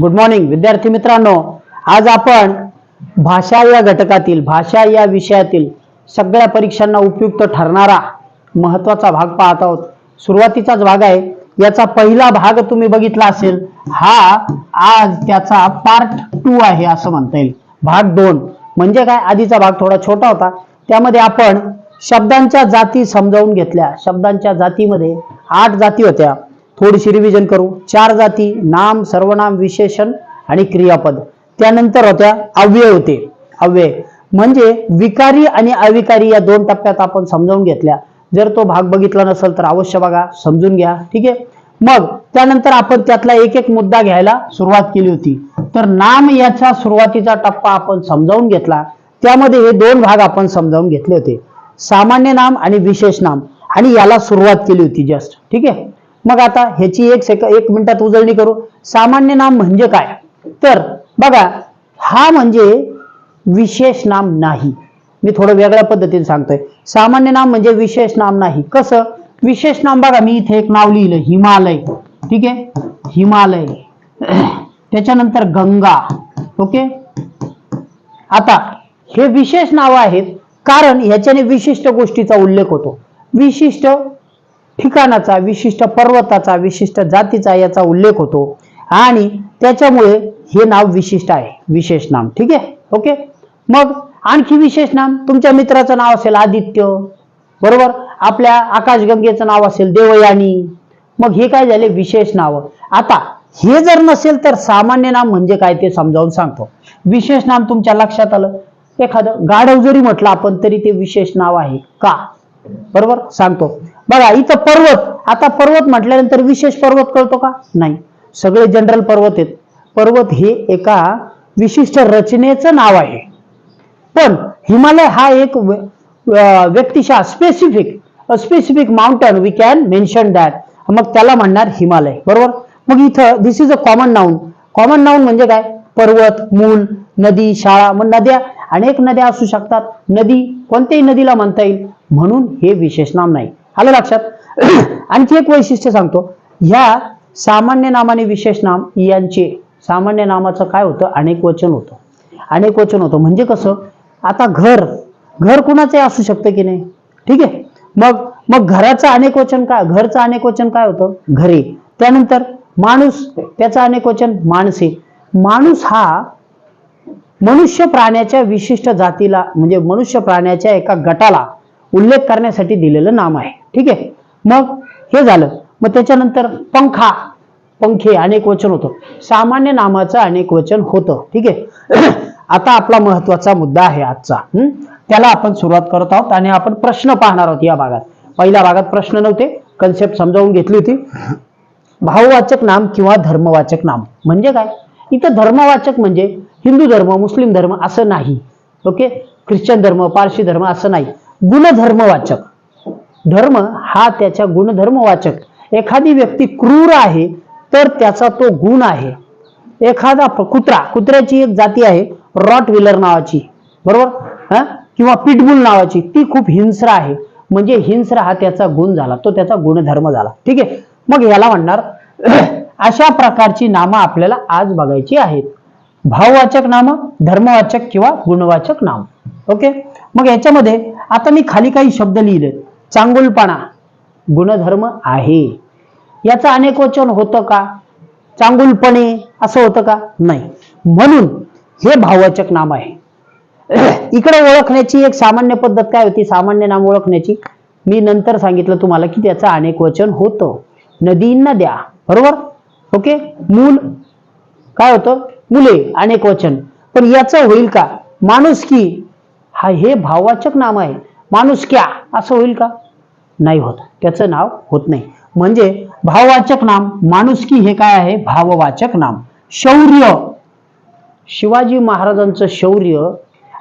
Good morning विद्यार्थी मित्रांनो. आज आपण भाषा या घटकातील भाषा या विषयातील सगळ्या परीक्षांना उपयुक्त ठरणारा महत्त्वाचा भाग पाहत आहोत. सुरुवातीचाच भाग आहे. याचा पहिला भाग तुम्ही बघितला असेल हा आज त्याचा पार्ट टू आहे असं म्हणता येईल. भाग दोन. म्हणजे काय? आधीचा भाग थोडा छोटा होता. त्यामध्ये आपण शब्दांच्या जाती समजावून घेतल्या. शब्दांच्या जातीमध्ये आठ जाती होत्या. थोडीशी रिव्हिजन करू. चार जाती नाम सर्वनाम विशेषण आणि क्रियापद. त्यानंतर होत्या अव्यय होते. अव्यय. म्हणजे विकारी आणि अविकारी या दोन टप्प्यात आपण समजावून घेतल्या. जर तो भाग बघितला नसेल तर अवश्य बघा समजून घ्या. ठीक आहे? मग त्यानंतर आपण त्यातला एक एक मुद्दा घ्यायला सुरुवात केली होती. तर नाम याचा सुरुवातीचा टप्पा आपण समजावून घेतला. त्यामध्ये हे दोन भाग आपण समजावून घेतले होते. सामान्य नाम आणि विशेष नाम. आणि याला सुरुवात केली होती जस्ट ठीक आहे? मग आता ह्याची एक सेक एक मिनिटात उजळणी करू. सामान्य नाम म्हणजे काय? तर बघा हा म्हणजे विशेष नाम नाही. मी थोडं वेगळ्या पद्धतीने सांगतोय. सामान्य नाम म्हणजे विशेष नाम नाही. कसं? विशेष नाम बघा मी इथे एक नाव लिहिलं हिमालय. ठीक आहे? हिमालय. त्याच्यानंतर गंगा. ओके? आता हे विशेष नाव आहेत कारण ह्याच्याने विशिष्ट गोष्टीचा उल्लेख होतो. विशिष्ट ठिकाणाचा विशिष्ट पर्वताचा विशिष्ट जातीचा याचा उल्लेख होतो. आणि त्याच्यामुळे हे नाव विशिष्ट आहे. विशेष नाम. ठीक आहे? ओके? मग आणखी विशेष नाम? तुमच्या मित्राचं नाव असेल आदित्य. बरोबर? आपल्या आकाशगंगेचं नाव असेल देवयानी. मग हे काय झाले? विशेष नाव. आता हे जर नसेल तर सामान्य नाम म्हणजे काय ते समजावून सांगतो. विशेष नाम तुमच्या लक्षात आलं? एखादं गाढव जरी म्हटलं आपण तरी ते विशेष नाव आहे. का? बरोबर? सांगतो. बघा इथं पर्वत आता पर्वत म्हटल्यानंतर विशेष पर्वत कळतो का? नाही. सगळे जनरल पर्वत आहेत. पर्वत हे एका विशिष्ट रचनेचं नाव आहे. पण हिमालय हा एक व्यक्तिशा specific specific mountain we can mention that मग त्याला म्हणणार हिमालय. बरोबर? मग इथं this is a common noun common noun म्हणजे काय? पर्वत मूल नदी शाळा मग नद्या अनेक नद्या असू शकतात. नदी कोणत्याही नदीला म्हणता येईल. म्हणून हे विशेष नाम नाही. आलं लक्षात? आणखी एक वैशिष्ट्य सांगतो. ह्या सामान्य नाम आणि विशेष नाम यांचे सामान्य नामाचं काय होतं? अनेक वचन होतं. अनेक वचन होतं. म्हणजे कसं? आता घर घर कुणाचे असू शकतं की नाही? ठीक आहे? मग मग घराचं अनेक वचन काय? घरचं अनेक वचन काय होतं? घरे. त्यानंतर माणूस त्याचं अनेक वचन माणसे. माणूस हा मनुष्य प्राण्याच्या विशिष्ट जातीला म्हणजे मनुष्य प्राण्याच्या एका गटाला उल्लेख करण्यासाठी दिलेलं नाम आहे. ठीक आहे? मग हे झालं. मग त्याच्यानंतर पंखा पंखे अनेक वचन होतं. सामान्य नामाचं अनेक वचन होतं. ठीक आहे? आता आपला महत्त्वाचा मुद्दा आहे आजचा. त्याला आपण सुरुवात करत आहोत आणि आपण प्रश्न पाहणार आहोत या भागात. पहिल्या भागात प्रश्न नव्हते. कन्सेप्ट समजावून घेतली होती. भाववाचक नाम किंवा धर्मवाचक नाम. म्हणजे काय? इथं धर्मवाचक म्हणजे हिंदू धर्म मुस्लिम धर्म असं नाही. ओके? ख्रिश्चन धर्म पारशी धर्म असं नाही. गुणधर्मवाचक. धर्म हा त्याच्या गुणधर्मवाचक. एखादी व्यक्ती क्रूर आहे तर त्याचा तो गुण आहे. एखादा कुत्रा कुत्र्याची एक जाती आहे रॉट व्हीलर नावाची. बरोबर? हा? किंवा पिटबुल नावाची. ती खूप हिंस्र आहे. म्हणजे हिंस्र हा त्याचा गुण झाला. तो त्याचा गुणधर्म झाला. ठीक आहे? मग याला म्हणणार अशा प्रकारची नामं आपल्याला आज बघायची आहेत. भाववाचक नाम धर्मवाचक किंवा गुणवाचक नाम. ओके? मग याच्यामध्ये आता मी खाली काही शब्द लिहिले. चांगुलपणा गुणधर्म आहे. याचं अनेक वचन होतं का? चांगुलपणे असं होतं का? नाही. म्हणून हे भाववाचक नाम आहे. इकडे ओळखण्याची एक सामान्य पद्धत काय होती? सामान्य नाम ओळखण्याची. मी नंतर सांगितलं तुम्हाला की त्याचं अनेक वचन होतं. नदी नद्या बरोबर? ओके? मूल काय होतं? मुले अनेक वचन. पण याचं होईल का? माणुसकी हा हे भाववाचक नाम आहे. माणुसक्या असं होईल का? नाही होत. त्याचं नाव होत नाही. म्हणजे भाववाचक नाम माणुसकी हे काय आहे? भाववाचक नाम. शौर्य. शिवाजी महाराजांचं शौर्य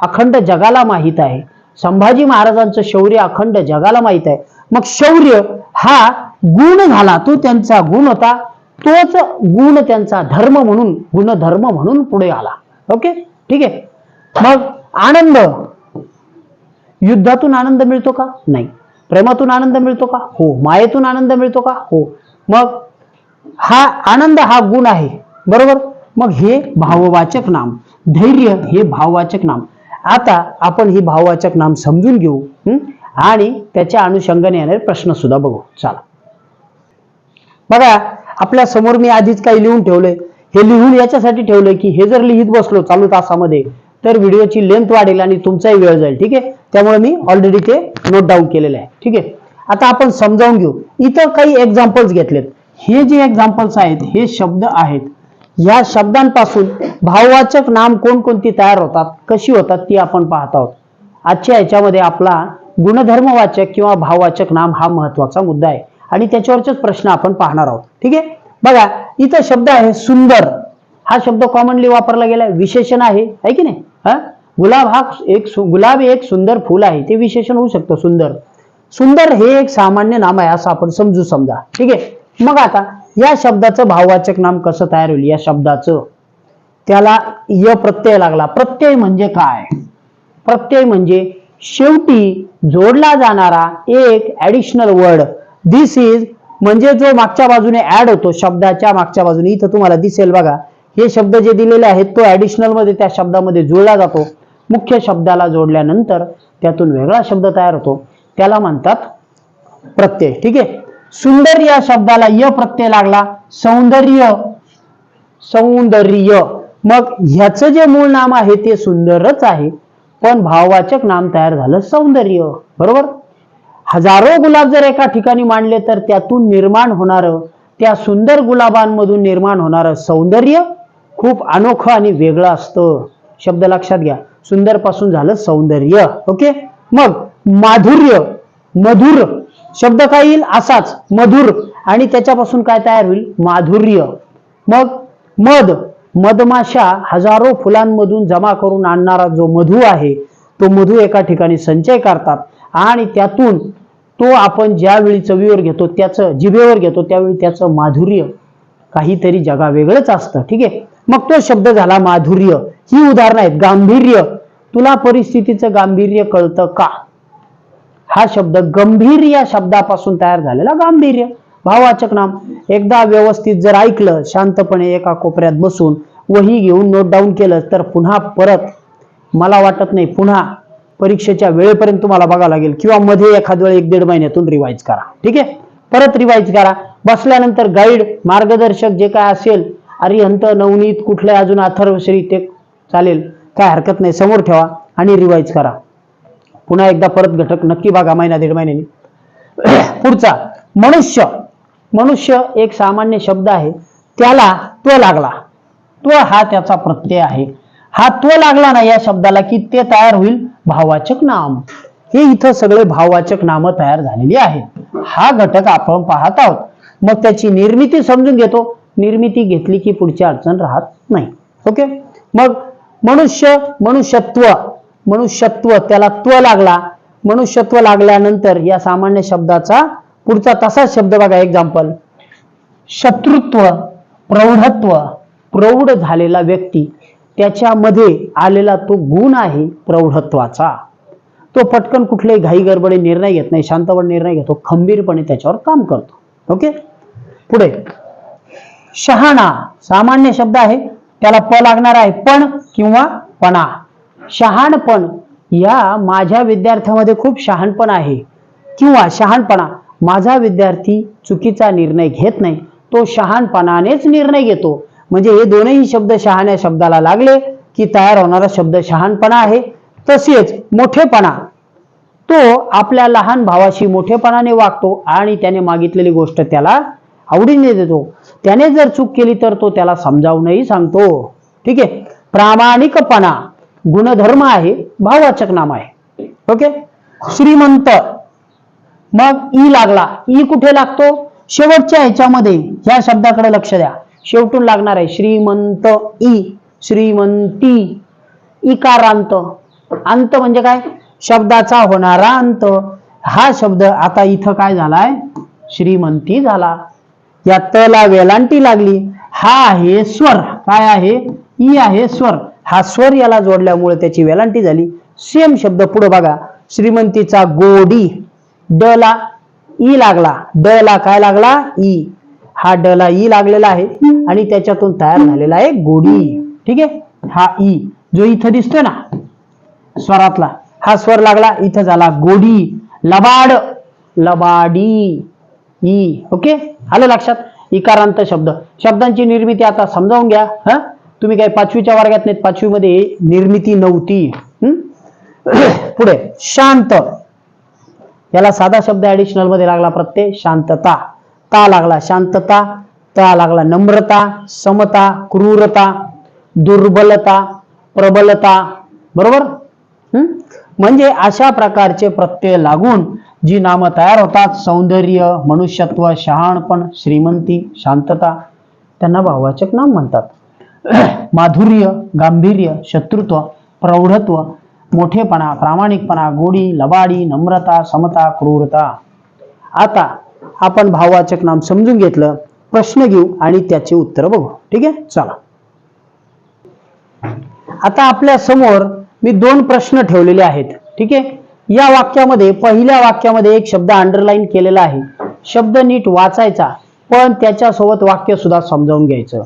अखंड जगाला माहीत आहे. संभाजी महाराजांचं शौर्य अखंड जगाला माहीत आहे. मग शौर्य हा गुण झाला. तो त्यांचा गुण होता. तोच गुण त्यांचा धर्म म्हणून गुणधर्म म्हणून पुढे आला. ओके ठीक आहे? मग आनंद. युद्धातून आनंद मिळतो का? नाही. प्रेमातून आनंद मिळतो का? हो. मायेतून आनंद मिळतो का? हो. मग हा आनंद हा गुण आहे. बरोबर? मग हे भाववाचक नाम. धैर्य हे भाववाचक नाम. आता आपण ही भाववाचक नाम समजून घेऊ आणि त्याच्या अनुषंगाने येणारे प्रश्न सुद्धा बघू. चला. बघा आपल्यासमोर मी आधीच काही लिहून ठेवलंय. हे लिहून याच्यासाठी ठेवलंय की हे जर लिहित बसलो चालू तासामध्ये तर व्हिडिओची लेंथ वाढेल आणि तुमचाही वेळ जाईल ठीक आहे? त्यामुळे मी ऑलरेडी ते नोट डाऊन केलेलं आहे ठीक आहे? आता आपण समजावून घेऊ. इतर काही एक्झाम्पल्स घेतलेत. हे जे एक्झाम्पल्स आहेत हे शब्द आहेत. या शब्दांपासून भाववाचक नाम कोणकोणती तयार होतात कशी होतात ती आपण पाहत आहोत. आजच्या याच्यामध्ये आपला गुणधर्मवाचक किंवा भाववाचक नाम हा महत्त्वाचा मुद्दा आहे. आणि त्याच्यावरचेच प्रश्न आपण पाहणार आहोत. ठीक आहे? बघा इथं शब्द आहे सुंदर. हा शब्द कॉमनली वापरला गेला विशेषण आहे. है की नाही? हा? गुलाब हा एक गुलाब गुलाब एक सुंदर फुल आहे. ते विशेषण होऊ शकतं सुंदर. सुंदर हे एक सामान्य नाम आहे असं आपण समजू समजा. ठीक आहे? मग आता या शब्दाचं भाववाचक नाम कसं तयार होईल? या शब्दाचं. त्याला य प्रत्यय लागला. प्रत्यय म्हणजे काय? प्रत्यय म्हणजे शेवटी जोडला जाणारा एक ऍडिशनल वर्ड दिस इज म्हणजे जो मागच्या बाजूने ऍड होतो शब्दाच्या मागच्या बाजूने इथं तुम्हाला दिसेल बघा हे शब्द जे दिलेले आहेत तो ऍडिशनलमध्ये त्या शब्दामध्ये जुळला जातो. मुख्य शब्दाला जोडल्यानंतर त्यातून वेगळा शब्द तयार होतो. त्याला म्हणतात प्रत्यय. ठीक आहे? सुंदर या शब्दाला य प्रत्यय लागला. सौंदर्य. सौंदर्य. मग ह्याचं जे मूळ नाम आहे ते सुंदरच आहे. पण भाववाचक नाम तयार झालं सौंदर्य. बरोबर? हजारो गुलाब जर एका ठिकाणी मांडले तर त्यातून निर्माण होणारं त्या सुंदर गुलाबांमधून निर्माण होणारं सौंदर्य खूप अनोखं आणि वेगळं असतं. शब्द लक्षात घ्या. सुंदरपासून झालं सौंदर्य. ओके? मग माधुर्य मधुर. शब्द काय येईल? असाच मधुर. आणि त्याच्यापासून काय तयार होईल? माधुर्य. मग मध. मधमाशा हजारो फुलांमधून जमा करून आणणारा जो मधू आहे तो मधू एका ठिकाणी संचय करतात. आणि त्यातून तो आपण ज्यावेळी चवीवर घेतो त्याचं जिभेवर घेतो त्यावेळी त्याचं माधुर्य काहीतरी जगा वेगळंच असतं. ठीक आहे? मग तो शब्द झाला माधुर्य. ही उदाहरणं आहेत. गांभीर्य. तुला परिस्थितीचं गांभीर्य कळतं का? हा शब्द गंभीर या शब्दापासून तयार झालेला गांभीर्य. भाववाचक नाम. एकदा व्यवस्थित जर ऐकलं शांतपणे एका कोपऱ्यात बसून वही घेऊन नोट डाऊन केलं तर पुन्हा परत मला वाटत नाही पुन्हा परीक्षेच्या वेळेपर्यंत तुम्हाला बघावं लागेल. किंवा मध्ये एखाद वेळ एक दीड महिन्यातून रिवाईज करा. ठीक आहे? परत रिवाईज करा. बसल्यानंतर गाईड मार्गदर्शक जे काय असेल अरिहंत नवनीत कुठले अजून अथर्वश्री ते चालेल. काय हरकत नाही समोर ठेवा आणि रिवाईज करा. पुन्हा एकदा परत घटक नक्की बघा महिना दीड महिन्याने. पुढचा मनुष्य. मनुष्य एक सामान्य शब्द आहे. त्याला तो लागला. तो हा त्याचा प्रत्यय आहे. हा तो लागला ना या शब्दाला की ते तयार होईल भाववाचक नाम. हे इथं सगळे भाववाचक नामं तयार झालेली आहेत. हा घटक आपण पाहत आहोत. मग त्याची निर्मिती समजून घेतो. निर्मिती घेतली की पुढची अडचण राहत नाही. ओके? मग मनुष्य मनुष्यत्व मनुष्यत्व त्याला त्व लागला. मनुष्यत्व लागल्यानंतर या सामान्य शब्दाचा पुढचा तसाच शब्द बघा एक्झाम्पल शत्रुत्व प्रौढत्व प्रौढ झालेला व्यक्ती. त्याच्यामध्ये आलेला तो गुण आहे प्रौढत्वाचा. तो पटकन कुठलेही घाईगडबडे निर्णय घेत नाही शांतपणे निर्णय घेतो खंबीरपणे त्याच्यावर काम करतो. ओके? पुढे. शहाणा सामान्य शब्द आहे. त्याला प लागणार आहे पण किंवा पणा. शहाणपण या माझ्या विद्यार्थ्यामध्ये खूप शहाणपण आहे. किंवा शहाणपणा माझा विद्यार्थी चुकीचा निर्णय घेत नाही तो शहाणपणानेच निर्णय घेतो. म्हणजे हे दोनही शब्द शहाण्या शब्दाला लागले की तयार होणारा शब्द शहाणपणा आहे. तसेच मोठेपणा. तो आपल्या लहान भावाशी मोठेपणाने वागतो आणि त्याने मागितलेली गोष्ट त्याला आवडीने देतो. त्याने जर चूक केली तर तो त्याला समजावूनही सांगतो. ठीक आहे? प्रामाणिकपणा गुणधर्म आहे भाववाचक नाम आहे. ओके? श्रीमंत. मग ई लागला. ई कुठे लागतो? शेवटच्या ह्याच्यामध्ये. ह्या शब्दाकडे लक्ष द्या. शेवटून लागणार आहे. श्रीमंत ई. श्रीमंती इकारांत. अंत म्हणजे काय? शब्दाचा होणारा अंत. हा शब्द आता इथं काय झालाय? श्रीमंती झाला. या तला वेलांटी लागली. हा आहे स्वर. काय आहे? ई आहे स्वर. हा स्वर याला जोडल्यामुळे त्याची वेलांटी झाली. सेम शब्द पुढे बघा. श्रीमंतीचा गोडी. ड ला ई लागला. ड ला काय लागला? ई. हा ड ला ई लागलेला आहे आणि त्याच्यातून तयार झालेला आहे गोडी. ठीक आहे? हा ई जो इथं दिसतोय ना स्वरातला हा स्वर लागला इथं झाला गोडी. लबाड लबाडी ई. ओके? आलं लक्षात? इकारांत शब्द. शब्दांची निर्मिती आता समजावून घ्या हा? तुम्ही काय पाचवीच्या वर्गात नाहीत पाचवीमध्ये निर्मिती नव्हती. पुढे शांत. याला साधा शब्द ऍडिशनलमध्ये लागला प्रत्यय शांतता. ता लागला शांतता ता लागला नम्रता समता क्रूरता दुर्बलता प्रबलता. बरोबर? म्हणजे अशा प्रकारचे प्रत्यय लागून जी नामं तयार होतात सौंदर्य मनुष्यत्व शहाणपण श्रीमंती शांतता त्यांना भाववाचक नाम म्हणतात. माधुर्य गांभीर्य शत्रुत्व प्रौढत्व मोठेपणा प्रामाणिकपणा गोडी लबाडी नम्रता समता क्रूरता. आता आपण भाववाचक नाम समजून घेतलं प्रश्न घेऊ आणि त्याचे उत्तर बघू. ठीक आहे? चला. आता आपल्यासमोर मी दोन प्रश्न ठेवलेले आहेत. ठीक आहे? या वाक्यामध्ये पहिल्या वाक्यामध्ये एक शब्द अंडरलाईन केलेला आहे. शब्द नीट वाचायचा पण त्याच्यासोबत वाक्य सुद्धा समजावून घ्यायचं.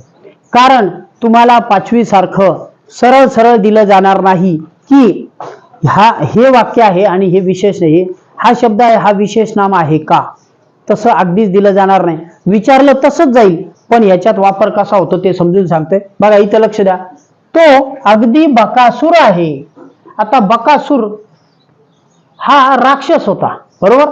कारण तुम्हाला पाचवी सारखं सरळ सरळ दिलं जाणार नाही की हा हे वाक्य आहे आणि हे विशेष नाही. हा शब्द आहे हा विशेष नाम आहे का? तसं अगदीच दिलं जाणार नाही. विचारलं तसंच जाईल पण याच्यात वापर कसा होतो ते समजून सांगते बघा इथं लक्ष द्या. तो अगदी बकासूर आहे. आता बकासूर हा राक्षस होता बरोबर?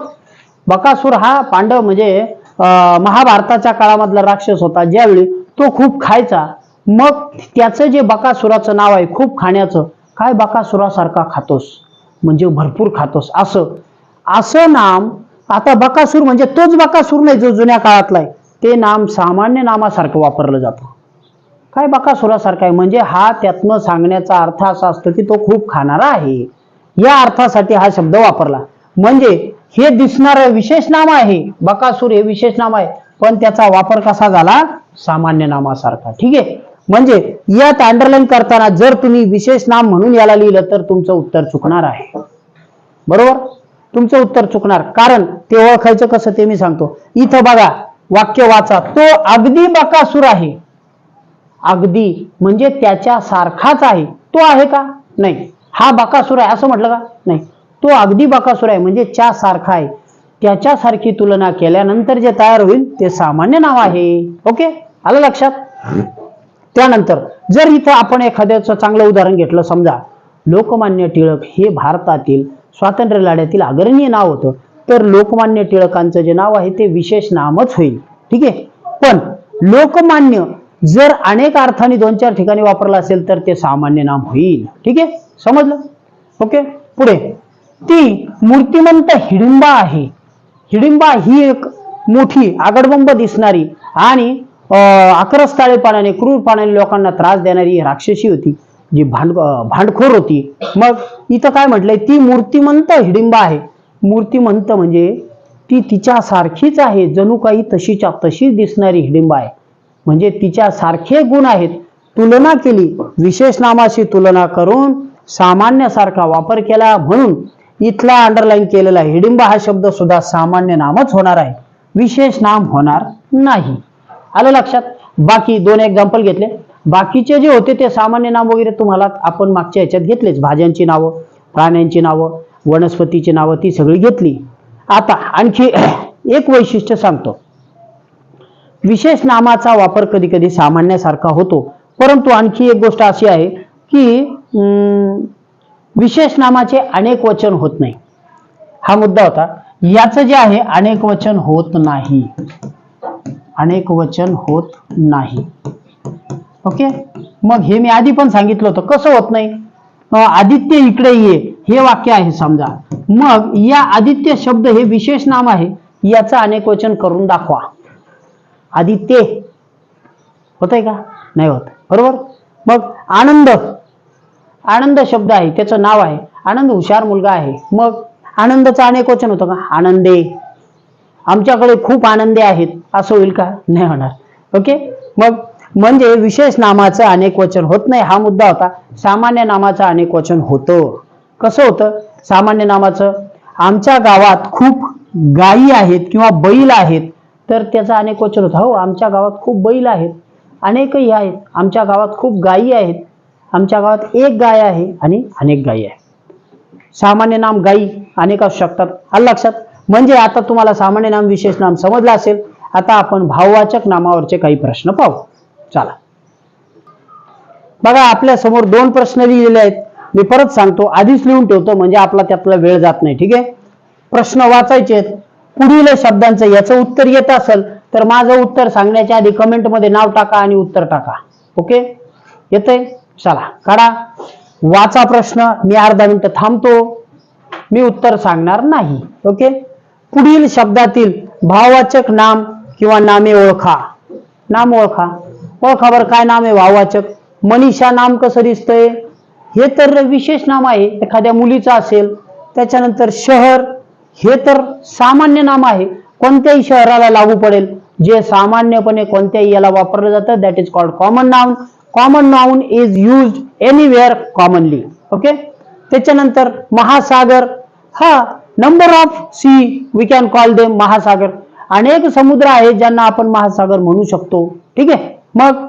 बकासूर हा पांडव म्हणजे अं, महाभारताच्या काळामधला राक्षस होता. ज्यावेळी तो खूप खायचा मग त्याचं जे बकासुराचं नाव आहे खूप खाण्याचं काय बकासुरासारखा खातोस? म्हणजे भरपूर खातोस. असं असं नाम आता बकासूर म्हणजे तोच बकासूर नाही जो जुन्या काळातला आहे. ते नाम सामान्य नामासारखं वापरलं जातं. काय बकासुरासारखं आहे? म्हणजे हा त्यातनं सांगण्याचा अर्थ असा असतो की तो खूप खाणारा आहे. या अर्थासाठी हा शब्द वापरला. म्हणजे हे दिसणारं विशेष नाम आहे. बकासूर हे विशेष नाम आहे. पण त्याचा वापर कसा झाला? सामान्य नामासारखा. ठीक आहे? म्हणजे यात अंडरलाईन करताना जर तुम्ही विशेष नाम म्हणून याला लिहिलं तर तुमचं उत्तर चुकणार आहे. बरोबर? तुमचं उत्तर चुकणार. कारण ते ओळखायचं कसं ते मी सांगतो. इथं बघा वाक्य वाचा. तो अगदी बकासूर आहे. अगदी म्हणजे त्याच्या सारखाच आहे. तो आहे का? नाही. हा बकासूर आहे असं म्हटलं का? नाही. तो अगदी बकासूर आहे म्हणजे च्या सारखा आहे. त्याच्यासारखी तुलना केल्यानंतर जे तयार होईल ते सामान्य नाव आहे. ओके? आलं लक्षात? त्यानंतर जर इथं आपण एखाद्याचं चांगलं उदाहरण घेतलं समजा लोकमान्य टिळक हे भारतातील स्वातंत्र्य लढ्यातील अग्रणीय नाव होतं. तर लोकमान्य टिळकांचं जे नाव आहे ते विशेष नामच होईल. ठीक आहे? पण लोकमान्य जर अनेक अर्थाने दोन चार ठिकाणी वापरलं असेल तर ते सामान्य नाम होईल. ठीक आहे? समजलं? ओके? पुढे. ती मूर्तिमंत हिडिंबा आहे. हिडिंबा ही एक मोठी आगडबंब दिसणारी आणि अकरस्थाळेपणाने क्रूरपणाने लोकांना त्रास देणारी राक्षसी होती. जी भांड भांडखोर होती. मग इथं काय म्हटलंय? ती मूर्तिमंत हिडिंबा आहे. मूर्तिमंत म्हणजे ती तिच्या सारखीच आहे जणू काही तशीच्या तशीच दिसणारी हिडिंबा आहे. म्हणजे तिच्या सारखे गुण आहेत. तुलना केली विशेष नामाशी तुलना करून सामान्यासारखा वापर केला म्हणून इथला अंडरलाईन केलेला हिडिंबा हा शब्द सुद्धा सामान्य नामच होणार आहे. विशेष नाम होणार नाही. आलं लक्षात? बाकी दोन एक्झाम्पल घेतले. बाकीचे जे होते ते सामान्य नाम वगैरे तुम्हाला आपण मागच्या ह्याच्यात घेतलेच. भाज्यांची नावं प्राण्यांची नावं वनस्पतीची नावं ती सगळी घेतली. आता आणखी एक वैशिष्ट्य सांगतो. विशेष नामाचा वापर कधी कधी सामान्यासारखा होतो. परंतु आणखी एक गोष्ट अशी आहे की अं, विशेष नामाचे अनेक वचन होत नाही. हा मुद्दा होता. याचं जे आहे अनेक वचन होत नाही. अनेक वचन होत नाही. ओके मग हे मी आधी पण सांगितलं होतं. कसं होत नाही? आदित्य इकडे ये. हे वाक्य आहे समजा. मग या आदित्य शब्द हे विशेष नाम आहे. याचं अनेक वचन करून दाखवा. आदित्य. होतंय का? नाही होत. बरोबर? मग आनंद. आनंद शब्द आहे. त्याचं नाव आहे. आनंद हुशार मुलगा आहे. मग आनंदाचं अनेक वचन होतं का? आनंदे. आमच्याकडे खूप आनंदे आहेत. असं होईल का? नाही होणार. ओके मग म्हणजे विशेष नामाचं अनेक वचन होत नाही. हा मुद्दा होता. सामान्य नामाचं अनेक वचन होतं. कसं होतं? सामान्य नामाचं आमच्या गावात खूप गायी आहेत किंवा बैल आहेत तर त्याचा अनेक वचन होतं. हो आमच्या गावात खूप बैल आहेत. अनेकही आहेत. आमच्या गावात खूप गायी आहेत. आमच्या गावात एक गाय आहे आणि अनेक गायी आहे सामान्य नाम गायी अनेक असू शकतात. आलं लक्षात? म्हणजे आता तुम्हाला सामान्य नाम विशेष नाम समजलं असेल. आता आपण भाववाचक नामावरचे काही प्रश्न पाहू. चला. बघा आपल्यासमोर दोन प्रश्न लिहिलेले आहेत. मी परत सांगतो आधीच लिहून ठेवतो म्हणजे आपला त्यातला वेळ जात नाही ठीक आहे? प्रश्न वाचायचे आहेत. पुढील शब्दांचं याचं उत्तर येत असेल तर माझं उत्तर सांगण्याच्या आधी कमेंटमध्ये नाव टाका आणि उत्तर टाका. ओके? येतंय? चला काढा. वाचा प्रश्न. मी अर्धा मिनिटं थांबतो. मी उत्तर सांगणार नाही. ओके? पुढील शब्दातील भाववाचक नाम किंवा नामे ओळखा. नाम ओळखा. ओळखा खबर काय नाम आहे भाववाचक मनीषा नाम कसं दिसतंय? हे तर विशेष नाम आहे. एखाद्या मुलीचं असेल त्याच्यानंतर शहर हे तर सामान्य नाम आहे. कोणत्याही शहराला लागू पडेल. जे सामान्यपणे कोणत्याही याला वापरलं जातं that is called common noun common noun is use anywhere commonly okay त्याच्यानंतर महासागर. हा number of sea we can call them महासागर. अनेक समुद्र आहेत ज्यांना आपण महासागर म्हणू शकतो. ठीक आहे? मग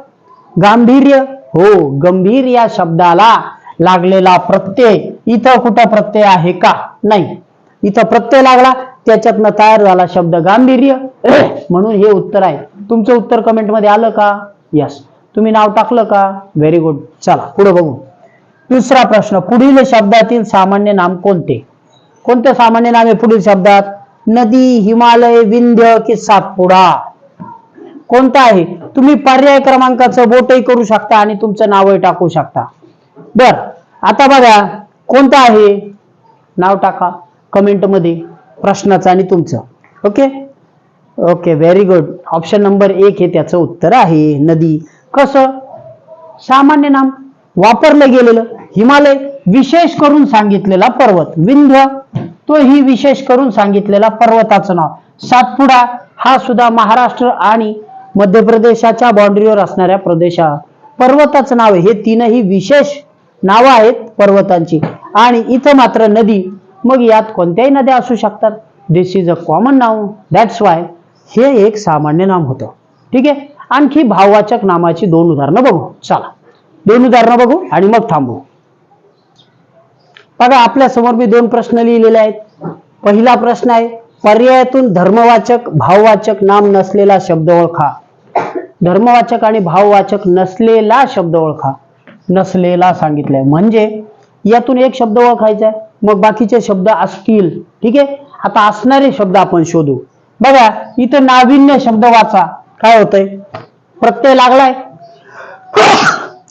गांभीर्य हो गंभीर या शब्दाला लागलेला प्रत्यय इथं कुठं प्रत्यय आहे का? नाही. इथं प्रत्यय लागला त्याच्यातनं तयार झाला शब्द गांभीर्य. म्हणून हे उत्तर आहे. तुमचं उत्तर कमेंटमध्ये आलं का? यस तुम्ही नाव टाकलं का? व्हेरी गुड चला पुढे बघू. दुसरा प्रश्न पुढील शब्दातील सामान्य नाम कोणते? कोणते सामान्य नाम आहे पुढील शब्दात? नदी हिमालय विंध्य की सातपुडा? कोणता आहे? तुम्ही पर्याय क्रमांकाचं बोटही करू शकता आणि तुमचं नावही टाकू शकता. बर आता बघा कोणतं आहे? नाव टाका कमेंटमध्ये प्रश्नाचं आणि तुमचं. Okay okay very good option number एक हे त्याचं उत्तर आहे. नदी. कसं? सामान्य नाम. वापरलं गेलेलं. हिमालय. विशेष करून सांगितलेला पर्वत. विंध्य. तो ही विशेष करून सांगितलेला पर्वताचं नाव. सातपुडा हा सुद्धा महाराष्ट्र आणि मध्य प्रदेशाच्या बाउंड्रीवर असणाऱ्या प्रदेशा पर्वताचं नाव हे तीनही विशेष नावं आहेत पर्वतांची. आणि इथं मात्र नदी मग यात कोणत्याही नद्या असू शकतात. दिस इज अ कॉमन नाव दॅट्स वाय हे एक सामान्य नाम होतं. ठीक आहे? आणखी भाववाचक नामाची दोन उदाहरणं बघू. चला. दोन उदाहरणं बघू आणि मग थांबू. बघा आपल्यासमोर मी दोन प्रश्न लिहिलेले आहेत. पहिला प्रश्न आहे पर्यायातून धर्मवाचक भाववाचक नाम नसलेला शब्द ओळखा. धर्मवाचक आणि भाववाचक नसलेला शब्द ओळखा. नसलेला सांगितलंय. म्हणजे यातून एक शब्द ओळखायचा आहे. मग बाकीचे शब्द असतील. ठीक आहे? आता असणारे शब्द आपण शोधू. बघा इथं नाविन्य शब्द वाचा. काय होतंय? प्रत्यय लागलाय.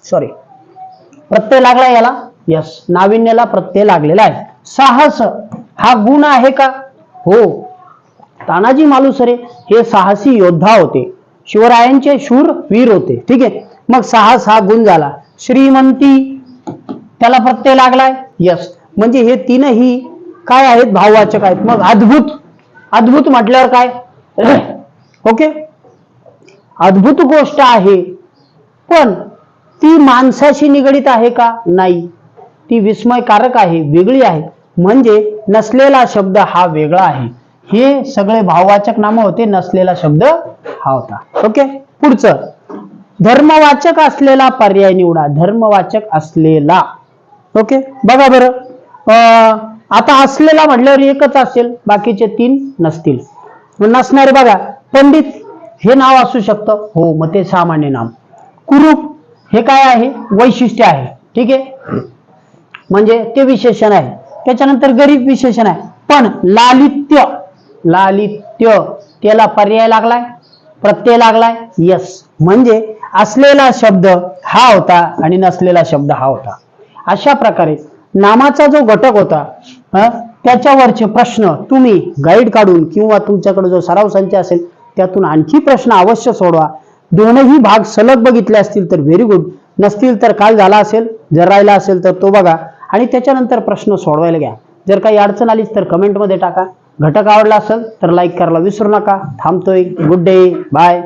सॉरी प्रत्यय लागलाय याला? यस नाविन्याला प्रत्यय लागलेला आहे. साहस हा गुण आहे का? हो. तानाजी मालुसरे हे साहसी योद्धा होते. शिवरायांचे शूर वीर होते. ठीक आहे? मग साहस हा गुण झाला. श्रीमंती त्याला प्रत्यय लागलाय? यस म्हणजे हे तीनही काय आहेत? भाववाचक आहेत. मग अद्भुत अद्भुत म्हटल्यावर काय? ओके अद्भुत गोष्ट आहे. पण ती माणसाशी निगडीत आहे का? नाही. ती विस्मयकारक आहे वेगळी आहे. म्हणजे नसलेला शब्द हा वेगळा आहे. हे सगळे भाववाचक नाम होते नसलेला शब्द हा होता. ओके पुढचं. धर्मवाचक असलेला पर्याय निवडा. धर्मवाचक असलेला. ओके बघा बरं. अं, आता असलेला म्हटल्यावर एकच असेल बाकीचे तीन नसतील. मग नसणारे बघा. पंडित हे नाव असू शकतं. हो मग ते सामान्य नाम. कुरूप हे काय आहे? वैशिष्ट्य आहे. ठीक आहे? म्हणजे ते विशेषण आहे. त्याच्यानंतर गरीब विशेषण आहे. पण लालित्य लालित्य. त्याला पर्याय लागलाय? प्रत्यय लागलाय? यस म्हणजे असलेला शब्द हा होता आणि नसलेला शब्द हा होता. अशा प्रकारे नामाचा जो घटक होता त्याच्यावरचे प्रश्न तुम्ही गाईड काढून किंवा तुमच्याकडे जो सराव संच असेल त्यातून आणखी प्रश्न अवश्य सोडवा. दोनही भाग सलग बघितले असतील तर व्हेरी गुड नसतील तर काल झाला असेल जर राहिला असेल तर तो बघा. आणि त्याच्यानंतर प्रश्न सोडवायला घ्या. जर काही अडचण आलीच तर कमेंटमध्ये टाका. घटक आवडला असेल तर लाईक करायला विसरू नका. थांबतोय. Good day bye